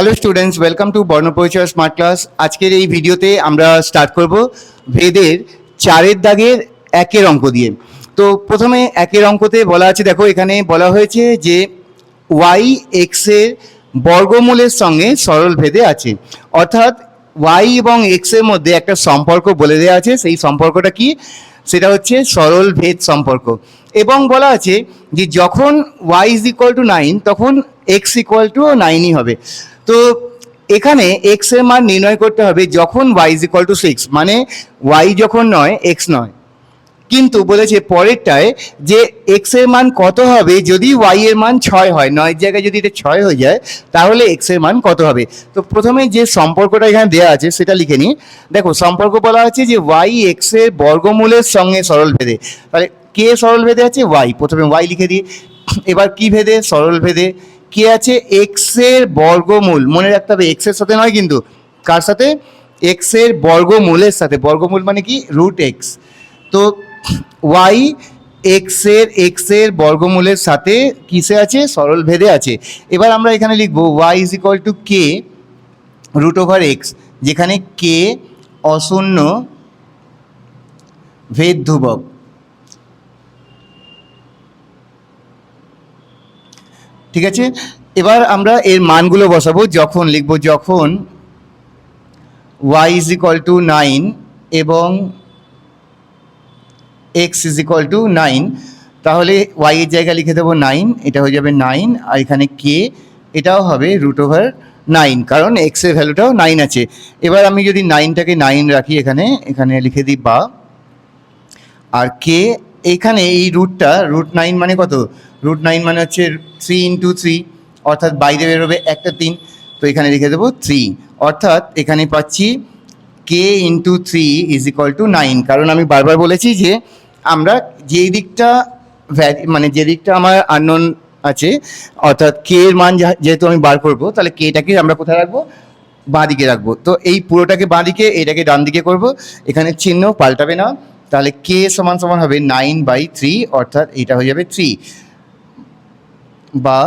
Hello students welcome to Barnaparichay smart class আজকের এই ভিডিওতে আমরা স্টার্ট করব ভেদের চারের দাগের একের অঙ্ক দিয়ে। তো প্রথমে একের অঙ্কতে বলা আছে, দেখো এখানে বলা হয়েছে যে ওয়াই এক্সের বর্গমূলের সঙ্গে সরল ভেদে আছে। অর্থাৎ ওয়াই এবং এক্সের মধ্যে একটা সম্পর্ক বলে দেওয়া আছে। সেই সম্পর্কটা কি? সেটা হচ্ছে সরল ভেদ সম্পর্ক। এবং বলা আছে যে যখন Y is equal to nine তখন এক্স ইকুয়াল টু নাইনই হবে। তো এখানে এক্সের মান নির্ণয় করতে হবে যখন Y is equal to six মানে ওয়াই যখন নয় এক্স নয়। কিন্তু বলেছে পরেরটায় যে এক্সের মান কত হবে যদি ওয়াই এর মান ছয় হয় নয়ের জায়গায় যদি এটা ছয় হয়ে যায়, তাহলে এক্সের মান কত হবে? তো প্রথমে যে সম্পর্কটা এখানে দেওয়া আছে সেটা লিখে নিই। দেখো, সম্পর্ক বলা আছে যে ওয়াই এক্সের বর্গমূলের সঙ্গে সরল ভেদে। তাহলে কে সরল ভেদে আছে? ওয়াই প্রথমে ওয়াই লিখে দিই। এবার কি ভেদে? সরল ভেদে। কে আছে? এক্সের বর্গমূল। মনে রাখতে হবে এক্সের সাথে নয় কিন্তু। কার সাথে? এক্সের বর্গমূলের সাথে। বর্গমূল মানে কি? রুট এক্স তো ওয়াই এক্সের এক্সের বর্গমূলের সাথে কিসে আছে? সরল ভেদে আছে। এবার আমরা এখানে লিখব Y is equal to K root over X যেখানে কে অশূন্য ভেদ ধ্রুবক। ঠিক আছে? এবার আমরা এর মানগুলো বসাবো, যখন লিখব যখন Y is equal to nine এবং X is equal to nine তাহলে ওয়াই এর জায়গায় লিখে দেবো নাইন এটা হয়ে যাবে নাইন আর এখানে কে এটাও হবে রুট ওভার নাইন কারণ এক্সের ভ্যালুটাও নাইন আছে। এবার আমি যদি নাইনটাকে নাইন রাখি এখানে এখানে লিখে দিই বা, আর কে এখানে এই রুটটা রুট নাইন মানে কত? রুট নাইন মানে হচ্ছে থ্রি ইন্টু থ্রি অর্থাৎ বাইরে বেরোবে একটা তিন, তো এখানে লিখে দেবো থ্রি অর্থাৎ এখানে পাচ্ছি K into three is equal to nine কারণ আমি বারবার বলেছি যে আমরা যেই দিকটা মানে যে দিকটা আমার আননোন আছে, অর্থাৎ কে এর মান যেহেতু আমি বার করব, তাহলে কেটাকে আমরা কোথায় রাখব? বাঁ দিকে রাখব। তো এই পুরোটাকে বাঁ দিকে, এটাকে ডান দিকে করব। এখানে চিহ্ন পাল্টাবে না। তাহলে কে সমান সমান হবে নাইন বাই থ্রি অর্থাৎ এটা হয়ে যাবে থ্রি বা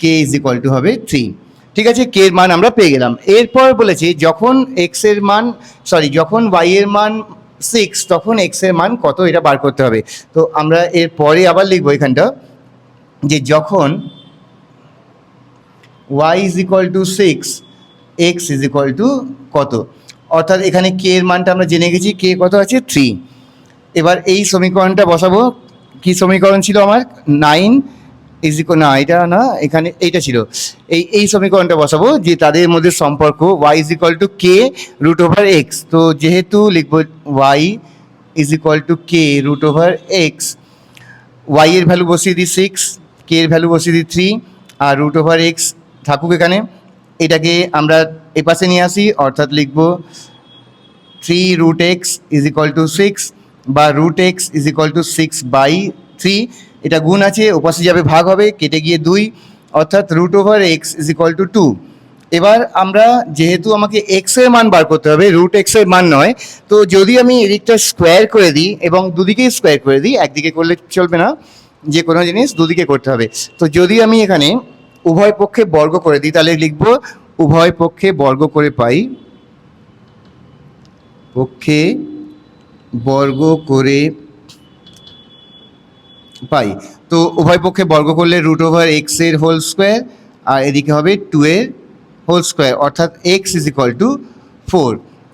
কে ইজ ইকুয়াল টু হবে থ্রি ঠিক আছে কে এর মান আমরা পেয়ে গেলাম। এরপর বলেছি, যখন এক্সের মান সরি যখন ওয়াই এর মান সিক্স তখন এক্সের মান কত এটা বার করতে হবে। তো আমরা এর পরে আবার লিখব এখানটা, যে যখন Y is equal to six X is equal to কত? অর্থাৎ এখানে কে এর মানটা আমরা জেনে গেছি কে কত আছে? থ্রি এবার এই সমীকরণটা বসাবো। কি সমীকরণ ছিল আমার? নাইন ইজ ইকো না, এটা না, এখানে এইটা ছিল। এই এই সমীকরণটা বসাবো যে তাদের মধ্যে সম্পর্ক Y is equal to K root over X তো যেহেতু লিখব Y is equal to K root over X Y এর ভ্যালু বসিয়ে দিই সিক্স কে এর ভ্যালু বসিয়ে দিই থ্রি আর রুট ওভার এক্স থাকুক এখানে। এটাকে আমরা এ পাশে নিয়ে আসি, অর্থাৎ লিখব three root X is equal to six বা root X is equal to six by three এটা গুণ আছে, ওপাশে যাবে ভাগ হবে, কেটে গিয়ে দুই, অর্থাৎ root over X is equal to two এবার আমরা যেহেতু আমাকে এক্সের মান বার করতে হবে রুট এক্সের মান নয়, তো যদি আমি এদিকটা স্কোয়ার করে দিই এবং দুদিকেই স্কোয়ার করে দিই, একদিকে করলে চলবে না, যে কোনো জিনিস দুদিকে করতে হবে। তো যদি আমি এখানে উভয় পক্ষে বর্গ করে দিই, তাহলে লিখব উভয় পক্ষে বর্গ করে পাই, পক্ষে বর্গ করে পাই। তো উভয় পক্ষে বর্গ করলে রুট ওভার এক্সের হোল স্কোয়ার আর এদিকে হবে টু এর হোল স্কোয়ার অর্থাৎ X is equal to four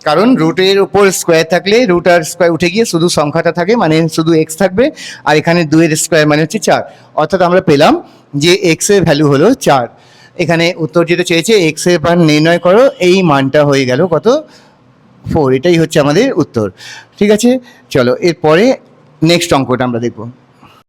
কারণ রুটের উপর স্কোয়ার থাকলে রুট আর স্কোয়ার উঠে গিয়ে শুধু সংখ্যাটা থাকে মানে শুধু এক্স থাকবে, আর এখানে দুয়ের স্কোয়ার মানে হচ্ছে চার। অর্থাৎ আমরা পেলাম যে এক্সের ভ্যালু হলো চার। এখানে উত্তর যেটা চেয়েছে এক্সের মান নির্ণয় করো, এই মানটা হয়ে গেল কত? ফোর এটাই হচ্ছে আমাদের উত্তর। ঠিক আছে? চলো, এরপরে নেক্সট অঙ্কটা আমরা দেখব।